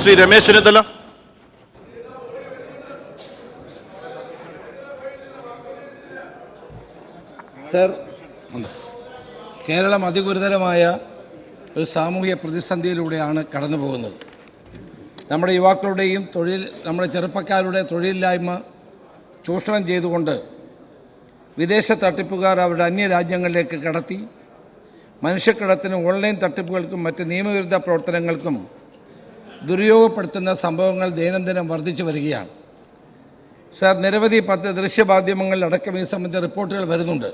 Shri Ramesh Chennithala. Sir Keralam അതിഗുരുതരമായ ഒരു സാമൂഹിക പ്രതിസന്ധിയിലൂടെയാണ് കടന്നു പോകുന്നത്. നമ്മുടെ യുവാക്കളുടെയും തൊഴിൽ നമ്മുടെ ചെറുപ്പക്കാരുടെ തൊഴിലില്ലായ്മ ചൂഷണം ചെയ്തുകൊണ്ട് വിദേശ തട്ടിപ്പുകാർ അവരുടെ അന്യ രാജ്യങ്ങളിലേക്ക് കടത്തി മനുഷ്യക്കടത്തിനും ഓൺലൈൻ തട്ടിപ്പുകൾക്കും മറ്റ് നിയമവിരുദ്ധ പ്രവർത്തനങ്ങൾക്കും ദുരുപയോഗപ്പെടുത്തുന്ന സംഭവങ്ങൾ ദൈനംദിനം വർദ്ധിച്ചു വരികയാണ്. സാർ നിരവധി പത്ത് ദൃശ്യമാധ്യമങ്ങളിലടക്കം ഈ സംബന്ധിച്ച റിപ്പോർട്ടുകൾ വരുന്നുണ്ട്.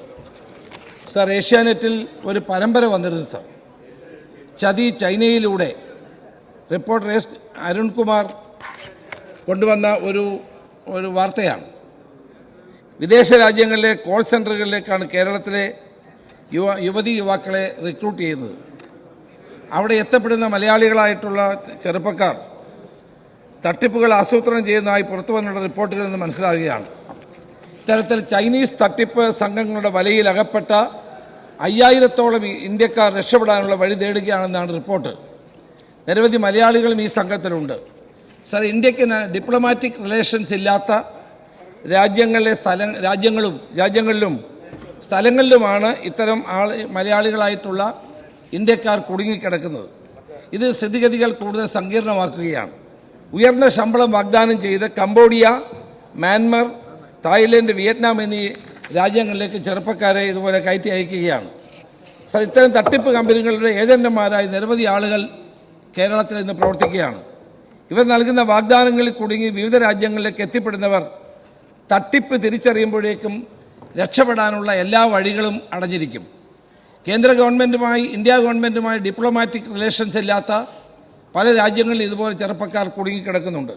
സാർ ഏഷ്യാനെറ്റിൽ ഒരു പരമ്പര വന്നിരുന്നു സാർ. ചതി ചൈനയിലൂടെ റിപ്പോർട്ടർ എസ് അരുൺകുമാർ കൊണ്ടുവന്ന ഒരു ഒരു വാർത്തയാണ്. വിദേശ രാജ്യങ്ങളിലെ കോൾ സെന്ററുകളിലേക്കാണ് കേരളത്തിലെ യുവ യുവതി യുവാക്കളെ റിക്രൂട്ട് ചെയ്യുന്നത്. അവിടെ എത്തപ്പെടുന്ന മലയാളികളായിട്ടുള്ള ചെറുപ്പക്കാർ തട്ടിപ്പുകൾ ആസൂത്രണം ചെയ്യുന്നതായി പുറത്തു വന്നുള്ള റിപ്പോർട്ടിൽ നിന്ന് മനസ്സിലാകുകയാണ്. ഇത്തരത്തിൽ ചൈനീസ് തട്ടിപ്പ് സംഘങ്ങളുടെ വലയിൽ അകപ്പെട്ട അയ്യായിരത്തോളം ഇന്ത്യക്കാർ രക്ഷപ്പെടാനുള്ള വഴി തേടുകയാണെന്നാണ് റിപ്പോർട്ട്. നിരവധി മലയാളികളും ഈ സംഘത്തിലുണ്ട്. സർ ഇന്ത്യയ്ക്ക് ഡിപ്ലോമാറ്റിക് റിലേഷൻസ് ഇല്ലാത്ത രാജ്യങ്ങളിലെ സ്ഥല രാജ്യങ്ങളും രാജ്യങ്ങളിലും സ്ഥലങ്ങളിലുമാണ് ഇത്തരം ആൾ മലയാളികളായിട്ടുള്ള ഇന്ത്യക്കാർ കുടുങ്ങിക്കിടക്കുന്നത്. ഇത് സ്ഥിതിഗതികൾ കൂടുതൽ സങ്കീർണമാക്കുകയാണ്. ഉയർന്ന ശമ്പളം വാഗ്ദാനം ചെയ്ത് കംബോഡിയ മ്യാൻമർ തായ്ലൻഡ് വിയറ്റ്നാം എന്നീ രാജ്യങ്ങളിലേക്ക് ചെറുപ്പക്കാരെ ഇതുപോലെ കയറ്റി അയക്കുകയാണ്. സർ ഇത്തരം തട്ടിപ്പ് കമ്പനികളുടെ ഏജന്റുമാരായി നിരവധി ആളുകൾ കേരളത്തിൽ ഇന്ന് പ്രവർത്തിക്കുകയാണ്. ഇവർ നൽകുന്ന വാഗ്ദാനങ്ങളിൽ കുടുങ്ങി വിവിധ രാജ്യങ്ങളിലേക്ക് എത്തിപ്പെടുന്നവർ തട്ടിപ്പ് തിരിച്ചറിയുമ്പോഴേക്കും രക്ഷപ്പെടാനുള്ള എല്ലാ വഴികളും അടഞ്ഞിരിക്കും. കേന്ദ്ര ഗവൺമെന്റുമായി ഇന്ത്യ ഗവൺമെന്റുമായി ഡിപ്ലോമാറ്റിക് റിലേഷൻസ് ഇല്ലാത്ത പല രാജ്യങ്ങളിൽ ഇതുപോലെ ചെറുപ്പക്കാർ കുടുങ്ങിക്കിടക്കുന്നുണ്ട്.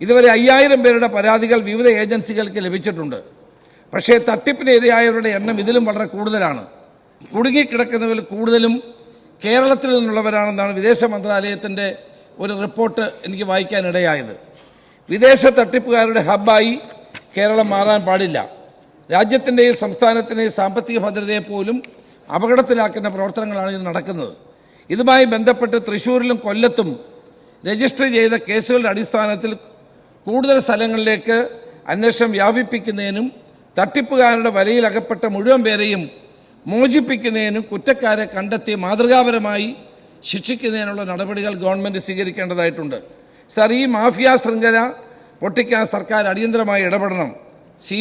ഇതുവരെ അയ്യായിരം പേരുടെ പരാതികൾ വിവിധ ഏജൻസികൾക്ക് ലഭിച്ചിട്ടുണ്ട്. പക്ഷേ തട്ടിപ്പിന് ഇരയായവരുടെ എണ്ണം ഇതിലും വളരെ കൂടുതലാണ്. കുടുങ്ങിക്കിടക്കുന്നവരിൽ കൂടുതലും കേരളത്തിൽ നിന്നുള്ളവരാണെന്നാണ് വിദേശ മന്ത്രാലയത്തിന്റെ ഒരു റിപ്പോർട്ട് എനിക്ക് വായിക്കാനിടയായത്. വിദേശ തട്ടിപ്പുകാരുടെ ഹബ്ബായി കേരളം മാറാൻ പാടില്ല. രാജ്യത്തിന്റെയും സംസ്ഥാനത്തിന്റെയും സാമ്പത്തിക ഭദ്രതയെ പോലും അപകടത്തിലാക്കുന്ന പ്രവർത്തനങ്ങളാണ് ഇത് നടക്കുന്നത്. ഇതുമായി ബന്ധപ്പെട്ട് തൃശ്ശൂരിലും കൊല്ലത്തും രജിസ്റ്റർ ചെയ്ത കേസുകളുടെ അടിസ്ഥാനത്തിൽ കൂടുതൽ സ്ഥലങ്ങളിലേക്ക് അന്വേഷണം വ്യാപിപ്പിക്കുന്നതിനും തട്ടിപ്പുകാരുടെ വലയിൽ അകപ്പെട്ട മുഴുവൻ പേരെയും മോചിപ്പിക്കുന്നതിനും കുറ്റക്കാരെ കണ്ടെത്തി മാതൃകാപരമായി ശിക്ഷിക്കുന്നതിനുള്ള നടപടികൾ ഗവൺമെന്റ് സ്വീകരിക്കേണ്ടതായിട്ടുണ്ട്. സാർ ഈ മാഫിയ ശൃംഖല പൊട്ടിക്കാൻ സർക്കാർ അടിയന്തരമായി ഇടപെടണം. സി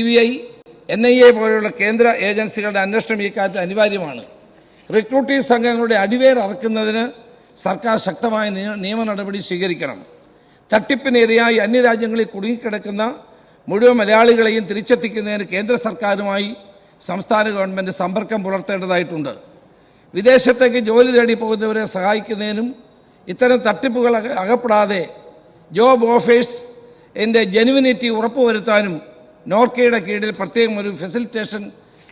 എൻ ഐ എ പോലെയുള്ള കേന്ദ്ര ഏജൻസികളുടെ അന്വേഷണം ഈ കാര്യത്തിൽ അനിവാര്യമാണ്. റിക്രൂട്ടിംഗ് സംഘങ്ങളുടെ അടിവേർ അറക്കുന്നതിന് സർക്കാർ ശക്തമായ നിയ- നിയമ നടപടി സ്വീകരിക്കണം. തട്ടിപ്പിനിരയായി അന്യരാജ്യങ്ങളിൽ കുടുങ്ങിക്കിടക്കുന്ന മുഴുവൻ മലയാളികളെയും തിരിച്ചെത്തിക്കുന്നതിന് കേന്ദ്ര സർക്കാരുമായി സംസ്ഥാന ഗവൺമെന്റ് സമ്പർക്കം പുലർത്തേണ്ടതായിട്ടുണ്ട്. വിദേശത്തേക്ക് ജോലി തേടി പോകുന്നവരെ സഹായിക്കുന്നതിനും ഇത്തരം തട്ടിപ്പുകൾ അകപ്പെടാതെ ജോബ് ഓഫേഴ്സ് എന്റെ ജെനുവിനിറ്റി ഉറപ്പുവരുത്താനും നോർക്കയുടെ കീഴിൽ പ്രത്യേകം ഒരു ഫെസിലിറ്റേഷൻ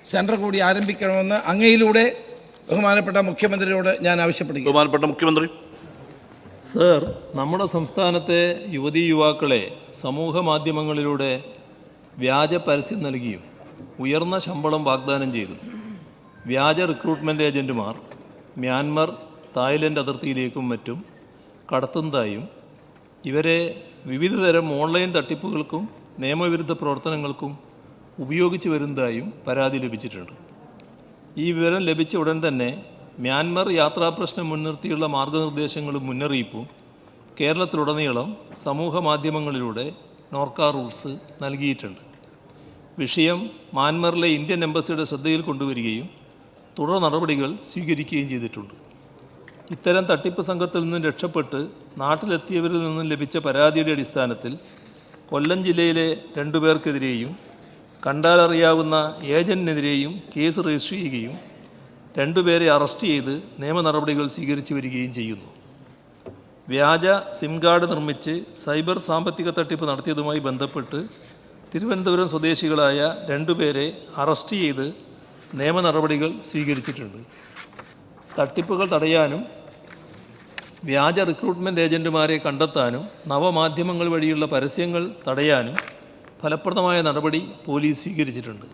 സെന്റർ കൂടി ആരംഭിക്കണമെന്ന് അങ്ങയിലൂടെ ബഹുമാനപ്പെട്ട മുഖ്യമന്ത്രിയോട് ഞാൻ ആവശ്യപ്പെടുന്നു ബഹുമാനപ്പെട്ട മുഖ്യമന്ത്രി. സർ നമ്മുടെ സംസ്ഥാനത്തെ യുവതി യുവാക്കളെ സമൂഹ മാധ്യമങ്ങളിലൂടെ വ്യാജ പരസ്യം നൽകിയും ഉയർന്ന ശമ്പളം വാഗ്ദാനം ചെയ്തു വ്യാജ റിക്രൂട്ട്മെന്റ് ഏജന്റുമാർ മ്യാൻമർ തായ്ലൻഡ് അതിർത്തിയിലേക്കും മറ്റും കടത്തുന്നതായും ഇവരെ വിവിധതരം ഓൺലൈൻ തട്ടിപ്പുകൾക്കും നിയമവിരുദ്ധ പ്രവർത്തനങ്ങൾക്കും ഉപയോഗിച്ചു വരുന്നതായും പരാതി ലഭിച്ചിട്ടുണ്ട്. ഈ വിവരം ലഭിച്ച ഉടൻ തന്നെ മ്യാൻമർ യാത്രാ പ്രശ്നം മുൻനിർത്തിയുള്ള മാർഗനിർദ്ദേശങ്ങളും മുന്നറിയിപ്പും കേരളത്തിലുടനീളം സമൂഹ മാധ്യമങ്ങളിലൂടെ നോർക്ക റൂൾസ് നൽകിയിട്ടുണ്ട്. വിഷയം മ്യാൻമറിലെ ഇന്ത്യൻ എംബസിയുടെ ശ്രദ്ധയിൽ കൊണ്ടുവരികയും തുടർ നടപടികൾ സ്വീകരിക്കുകയും ചെയ്തിട്ടുണ്ട്. ഇത്തരം തട്ടിപ്പ് സംഘത്തിൽ നിന്നും രക്ഷപ്പെട്ട് നാട്ടിലെത്തിയവരിൽ നിന്നും ലഭിച്ച പരാതിയുടെ അടിസ്ഥാനത്തിൽ കൊല്ലം ജില്ലയിലെ രണ്ടുപേർക്കെതിരെയും കണ്ടാലറിയാവുന്ന ഏജന്റിനെതിരെയും കേസ് രജിസ്റ്റർ ചെയ്യുകയും രണ്ടുപേരെ അറസ്റ്റ് ചെയ്ത് നിയമ നടപടികൾ സ്വീകരിച്ചു വരികയും ചെയ്യുന്നു. വ്യാജ സിം കാർഡ് നിർമ്മിച്ച് സൈബർ സാമ്പത്തിക തട്ടിപ്പ് നടത്തിയതുമായി ബന്ധപ്പെട്ട് തിരുവനന്തപുരം സ്വദേശികളായ രണ്ടുപേരെ അറസ്റ്റ് ചെയ്ത് നിയമ നടപടികൾ സ്വീകരിച്ചിട്ടുണ്ട്. തട്ടിപ്പുകൾ തടയാനും വ്യാജ റിക്രൂട്ട്മെന്റ് ഏജന്റുമാരെ കണ്ടെത്താനും നവമാധ്യമങ്ങൾ വഴിയുള്ള പരസ്യങ്ങൾ തടയാനും ഫലപ്രദമായ നടപടി പോലീസ് സ്വീകരിച്ചിട്ടുണ്ട്.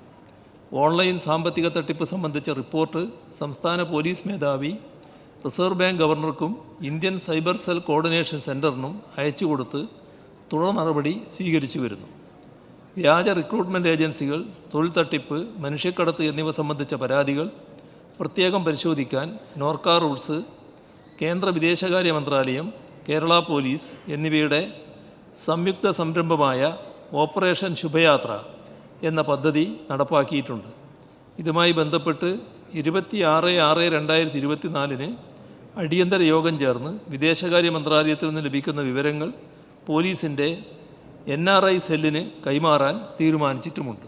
ഓൺലൈൻ സാമ്പത്തിക തട്ടിപ്പ് സംബന്ധിച്ച റിപ്പോർട്ട് സംസ്ഥാന പോലീസ് മേധാവി റിസർവ് ബാങ്ക് ഗവർണർക്കും ഇന്ത്യൻ സൈബർ സെൽ കോർഡിനേഷൻ സെന്ററിനും അയച്ചു കൊടുത്ത് തുടർ നടപടി സ്വീകരിച്ചു വരുന്നു. വ്യാജ റിക്രൂട്ട്മെന്റ് ഏജൻസികൾ തൊഴിൽ തട്ടിപ്പ് മനുഷ്യക്കടത്ത് എന്നിവ സംബന്ധിച്ച പരാതികൾ പ്രത്യേകം പരിശോധിക്കാൻ നോർക്ക റൂൾസ് കേന്ദ്ര വിദേശകാര്യ മന്ത്രാലയം കേരള പോലീസ് എന്നിവയുടെ സംയുക്ത സംരംഭമായ ഓപ്പറേഷൻ ശുഭയാത്ര എന്ന പദ്ധതി നടപ്പാക്കിയിട്ടുണ്ട്. ഇതുമായി ബന്ധപ്പെട്ട് ഇരുപത്തി ആറ് ആറ് രണ്ടായിരത്തി ഇരുപത്തിനാലിന് അടിയന്തര യോഗം ചേർന്ന് വിദേശകാര്യ മന്ത്രാലയത്തിൽ നിന്ന് ലഭിക്കുന്ന വിവരങ്ങൾ പോലീസിന്റെ എൻ ആർ ഐ സെല്ലിന് കൈമാറാൻ തീരുമാനിച്ചിട്ടുമുണ്ട്.